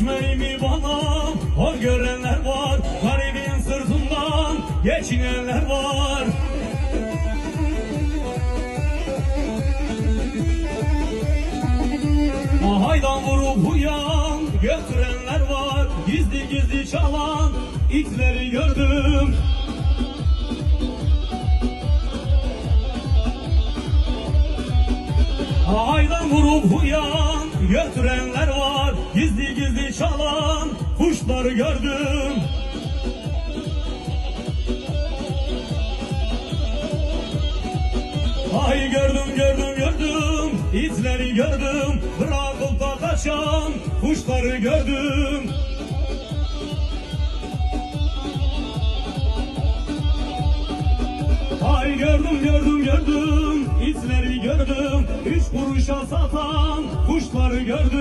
ekmeğimi bana? Hor görenler var. Garibin sırtından geçinenler var. Ahaydan vurup uyan götürenler var. Gizli gizli çalan itleri gördüm. Aydan vurup uyan götürenler var Gizli gizli çalan kuşları gördüm. Ay gördüm gördüm gördüm. İtleri gördüm. Bırakıp da kaçan kuşları gördüm. Ay gördüm gördüm gördüm. İtleri gördüm. Üç kuruşa satan kuşları gördüm